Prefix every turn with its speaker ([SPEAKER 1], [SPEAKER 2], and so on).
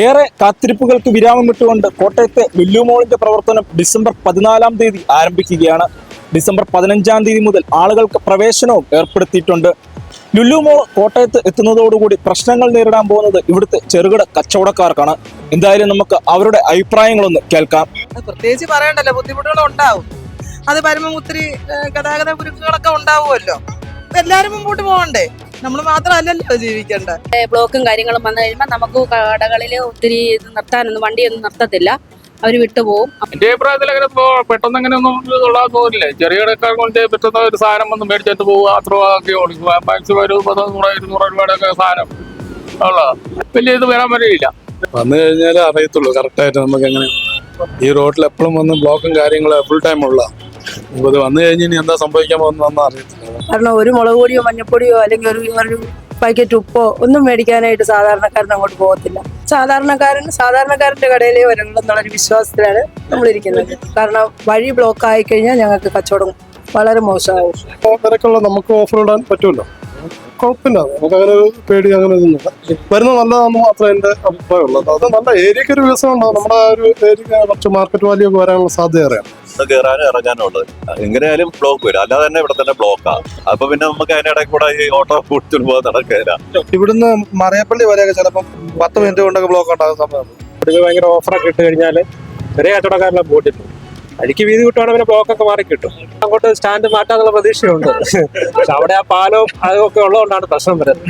[SPEAKER 1] ഏറെ കാത്തിരിപ്പുകൾക്ക് വിരാമം വിട്ടുകൊണ്ട് കോട്ടയത്തെ വെല്ലുമോളിന്റെ പ്രവർത്തനം ഡിസംബർ പതിനാലാം തീയതി ആരംഭിക്കുകയാണ്. ഡിസംബർ പതിനഞ്ചാം തീയതി മുതൽ ആളുകൾക്ക് പ്രവേശനവും ഏർപ്പെടുത്തിയിട്ടുണ്ട്. ലുല്ലുമോൾ കോട്ടയത്ത് എത്തുന്നതോടുകൂടി പ്രശ്നങ്ങൾ നേരിടാൻ പോകുന്നത് ഇവിടുത്തെ ചെറുകിട കച്ചവടക്കാർക്കാണ്. എന്തായാലും നമുക്ക് അവരുടെ അഭിപ്രായങ്ങളൊന്ന് കേൾക്കാം.
[SPEAKER 2] പ്രത്യേകിച്ച് പറയണ്ടല്ലോ ബുദ്ധിമുട്ടുകൾ ഉണ്ടാവും. അത് പരമ ഒത്തിരി ഗതാഗത കുരുക്കുകളൊക്കെ ഉണ്ടാവുമല്ലോ. എല്ലാവരും മുമ്പോട്ട് പോകണ്ടേ? നമ്മൾ മാത്രമല്ലല്ലോ ജീവിക്കേണ്ടത്.
[SPEAKER 3] ബ്ലോക്കും കാര്യങ്ങളും വന്നു കഴിയുമ്പോൾ നമുക്ക് കടകളിൽ ഒത്തിരി ഇത് നിർത്താനൊന്നും വണ്ടിയൊന്നും നിർത്തത്തില്ല. അവർ വിട്ടുപോകും
[SPEAKER 4] എന്റെ അഭിപ്രായത്തിൽ അങ്ങനെ പെട്ടെന്ന് അങ്ങനെ ഒന്നും കൊള്ളാൻ തോന്നില്ല ചെറിയ കടക്കാർ കൊണ്ട് പറ്റുന്ന ഒരു സാധനം വന്ന് മേടിച്ചിട്ട് പോവുക അത്ര ഒക്കെ ഓടിക്കുക മാക്സിമം ഒരു പത്ത് നൂറ് ഇരുന്നൂറ് രൂപയുടെ ഒക്കെ സാധനം ഉള്ള വലിയ ഇത് വരാൻ വരില്ല
[SPEAKER 5] വന്നു കഴിഞ്ഞാൽ അറിയത്തുള്ളൂ കറക്റ്റായിട്ട് നമുക്ക് എങ്ങനെ. ഈ റോഡിൽ എപ്പോഴും വന്ന് ബ്ലോക്കും കാര്യങ്ങളും ഫുൾ ടൈം ഉള്ള അപ്പോൾ ഇത് വന്നു കഴിഞ്ഞ് ഇനി എന്താ സംഭവിക്കാൻ പോകുന്നതെന്ന് അറിയത്തില്ല.
[SPEAKER 6] കാരണം ഒരു മുളക് പൊടിയോ മഞ്ഞപ്പൊടിയോ അല്ലെങ്കിൽ ഒരു ഒരു പാക്കറ്റ് ഉപ്പോ ഒന്നും മേടിക്കാനായിട്ട് സാധാരണക്കാരൻ അങ്ങോട്ട് പോകത്തില്ല. സാധാരണക്കാരൻ സാധാരണക്കാരന്റെ കടയിലേ വരുള്ളൂ എന്നുള്ളൊരു വിശ്വാസത്തിലാണ് നമ്മളിരിക്കുന്നത്. കാരണം വഴി ബ്ലോക്ക് ആയി കഴിഞ്ഞാൽ ഞങ്ങൾക്ക് കച്ചവടം വളരെ
[SPEAKER 5] തിരക്കുള്ള നമുക്ക് ഓഫർ ഇടാൻ പറ്റുമല്ലോ? കുഴപ്പമില്ല നമുക്ക് അങ്ങനെ ഒരു പേടി അങ്ങനെ ഒന്നുമില്ല വരുന്ന നല്ലതാണെന്ന് മാത്രമേ എന്റെ അഭിപ്രായമുള്ളൂ. അത് നല്ല ഏരിയക്ക് ഒരു വികസനം ഉണ്ടാവും. നമ്മുടെ ആ ഒരു ഏരിയ കുറച്ച് മാർക്കറ്റ് വാല്യൂ ഒക്കെ വരാനുള്ള സാധ്യത അറിയാം
[SPEAKER 7] കയറാനും ഇറങ്ങാനും ഉള്ളത്. എങ്ങനെയായാലും ബ്ലോക്ക് വരും. അല്ലാതെ തന്നെ ഇവിടെ തന്നെ ബ്ലോക്കാ അപ്പൊ പിന്നെ നമുക്ക് അതിനിടയിൽ കൂടെ ഈ ഓട്ടോ കൂട്ടിട്ട് പോകാൻ നടക്കില്ല
[SPEAKER 8] ഇവിടുന്ന് മറയപ്പള്ളി വരെയൊക്കെ ചിലപ്പം പത്ത് മിനിറ്റ് കൊണ്ടൊക്കെ ബ്ലോക്ക് ഉണ്ടാകുന്ന സമയമാണ്.
[SPEAKER 9] ഭയങ്കര ഓഫറൊക്കെ ഇട്ട് കഴിഞ്ഞാൽ ചെറിയ കച്ചവടക്കാരെല്ലാം പോയിട്ടുണ്ട് അടിക്ക് വീതി കിട്ടുവാണെങ്കിൽ പിന്നെ ബ്ലോക്കൊക്കെ മാറി കിട്ടും. അങ്ങോട്ട് സ്റ്റാൻഡ് മാറ്റാന്നുള്ള പ്രതീക്ഷയുണ്ട്. പക്ഷെ അവിടെ ആ പാലവും അതൊക്കെ ഉള്ളതുകൊണ്ടാണ് പ്രശ്നം വരുന്നത്.